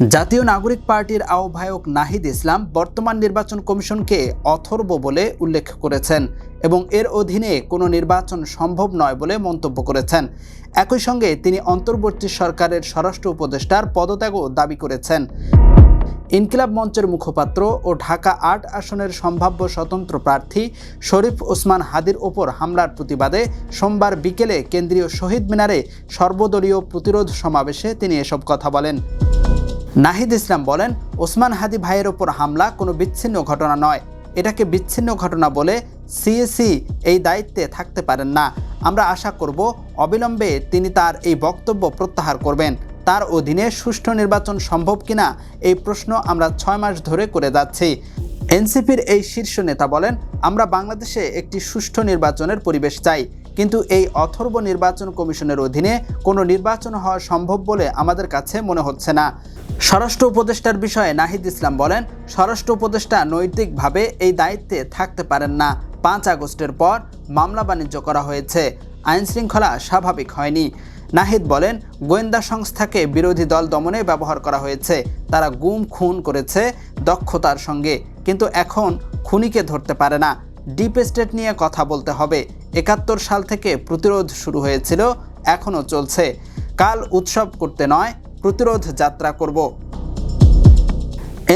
জাতীয় নাগরিক পার্টির আহ্বায়ক নাহিদ ইসলাম বর্তমান নির্বাচন কমিশনকে অথর্ব বলে উল্লেখ করেছেন এবং এর অধীনে কোনো নির্বাচন সম্ভব নয় বলে মন্তব্য করেছেন। একই সঙ্গে তিনি অন্তর্বর্তী সরকারের স্বরাষ্ট্র উপদেষ্টার পদত্যাগও দাবি করেছেন। ইনকিলাব মঞ্চের মুখপাত্র ও ঢাকা আট আসনের সম্ভাব্য স্বতন্ত্র প্রার্থী শরীফ ওসমান হাদির ওপর হামলার প্রতিবাদে সোমবার বিকেলে কেন্দ্রীয় শহীদ মিনারে সর্বদলীয় প্রতিরোধ সমাবেশে তিনি এসব কথা বলেন। নাহিদ ইসলাম বলেন, ওসমান হাদি ভাইয়ের ওপর হামলা কোনো বিচ্ছিন্ন ঘটনা নয়। এটাকে বিচ্ছিন্ন ঘটনা বলে সিএসি এই দায়িত্বে থাকতে পারেন না। আমরা আশা করব, অবিলম্বে তিনি তার এই বক্তব্য প্রত্যাহার করবেন। তার অধীনে সুষ্ঠু নির্বাচন সম্ভব কিনা, এই প্রশ্ন আমরা ছয় মাস ধরে করে যাচ্ছি। এনসিপির এই শীর্ষ নেতা বলেন, আমরা বাংলাদেশে একটি সুষ্ঠু নির্বাচনের পরিবেশ চাই, কিন্তু এই অথর্ব নির্বাচন কমিশনের অধীনে কোনো নির্বাচন হওয়া সম্ভব বলে আমাদের কাছে মনে হচ্ছে না। স্বরাষ্ট্র উপদেষ্টার বিষয়ে নাহিদ ইসলাম বলেন, স্বরাষ্ট্র উপদেষ্টা নৈতিকভাবে এই দায়িত্বে থাকতে পারেন না। পাঁচ আগস্টের পর মামলা বাণিজ্য করা হয়েছে। আইন শৃঙ্খলা স্বাভাবিক হয়নি। নাহিদ বলেন, গোয়েন্দা সংস্থাকে বিরোধী দল দমনে ব্যবহার করা হয়েছে। তারা গুম, খুন করেছে দক্ষতার সঙ্গে। কিন্তু এখন খুনিকে ধরতে পারে না। ডিপ স্টেট নিয়ে কথা বলতে হবে। একাত্তর সাল থেকে প্রতিরোধ শুরু হয়েছিল, এখনও চলছে। কাল উৎসব করতে নয় প্রতিরোধ যাত্রা করব।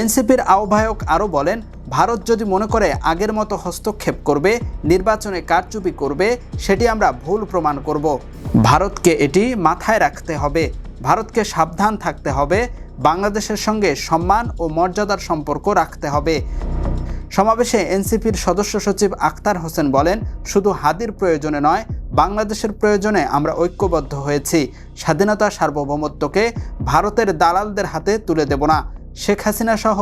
এনসিপির আহ্বায়ক আরও বলেন, ভারত যদি মনে করে আগের মতো হস্তক্ষেপ করবে, নির্বাচনে কারচুপি করবে, সেটি আমরা ভুল প্রমাণ করব। ভারতকে এটি মাথায় রাখতে হবে, ভারতকে সাবধান থাকতে হবে, বাংলাদেশের সঙ্গে সম্মান ও মর্যাদার সম্পর্ক রাখতে হবে। সমাবেশে এনসিপির সদস্য সচিব আক্তার হোসেন বলেন, শুধু হাদির প্রয়োজনে নয় বাংলাদেশের প্রয়োজনে আমরা ঐক্যবদ্ধ হয়েছি। স্বাধীনতা সার্বভৌমত্বকে ভারতের দালালদের হাতে তুলে দেব না। শেখ হাসিনা সহ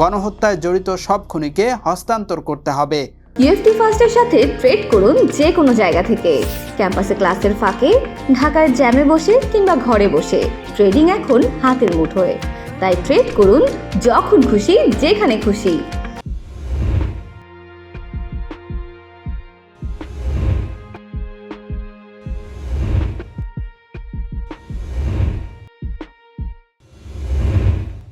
গণহত্যায় জড়িত সব খুনিকে হস্তান্তর করতে হবে। ইউএফটি ফার্স্টের সাথে ট্রেড করুন যে কোনো জায়গা থেকে। ক্যাম্পাসে ক্লাসের ফাঁকে ঢাকার জ্যামে বসে কিংবা ঘরে বসে। ট্রেডিং এখন হাতের মুঠোয়। তাই ট্রেড করুন যখন খুশি, যেখানে খুশি।